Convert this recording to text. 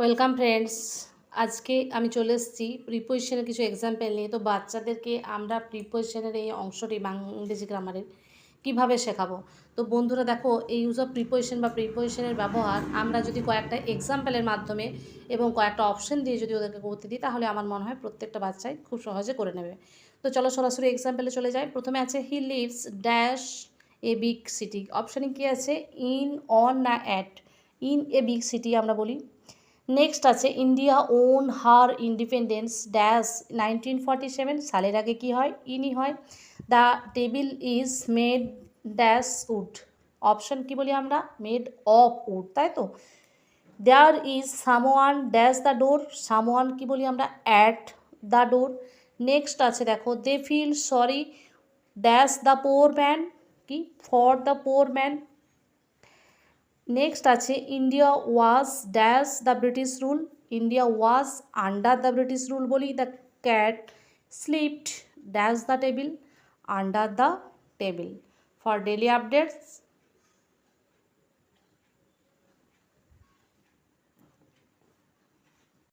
Welcome friends আজকে আমি চলে এসেছি প্রিপোজিশনের কিছু এক্সাম্পল নিয়ে। তো বাচ্চাদেরকে আমরা প্রিপোজিশনের এই অংশটি ইংরেজি গ্রামারের কীভাবে শেখাবো? তো বন্ধুরা, দেখো, এই ইউজ অফ প্রিপোজিশন বা প্রিপোজিশনের ব্যবহার আমরা যদি কয়েকটা এক্সাম্পলের মাধ্যমে এবং কয়েকটা অপশন দিয়ে যদি ওদেরকে করতে দিই, তাহলে আমার মনে হয় প্রত্যেকটা বাচ্চাই খুব সহজে করে নেবে। তো চলো সরাসরি এক্সাম্পলে চলে যাই। প্রথমে আছে he lives dash a big city অপশানে কী আছে? ইন অন না at in a big city আমরা বলি। নেক্সট আছে India on her independence dash nineteen forty seven সালের আগে কী হয়? ইনি হয় the table is made dash wood option কী বলি আমরা? মেড অফ উড তাই তো? There is someone dash the door someone কী বলি আমরা? অ্যাট দ্য ডোর নেক্সট আছে, দেখো they feel sorry dash the poor man কি? For the poor man next আছে India was dash the British rule India was under the British rule বলি the cat slept dash the table under the table for daily updates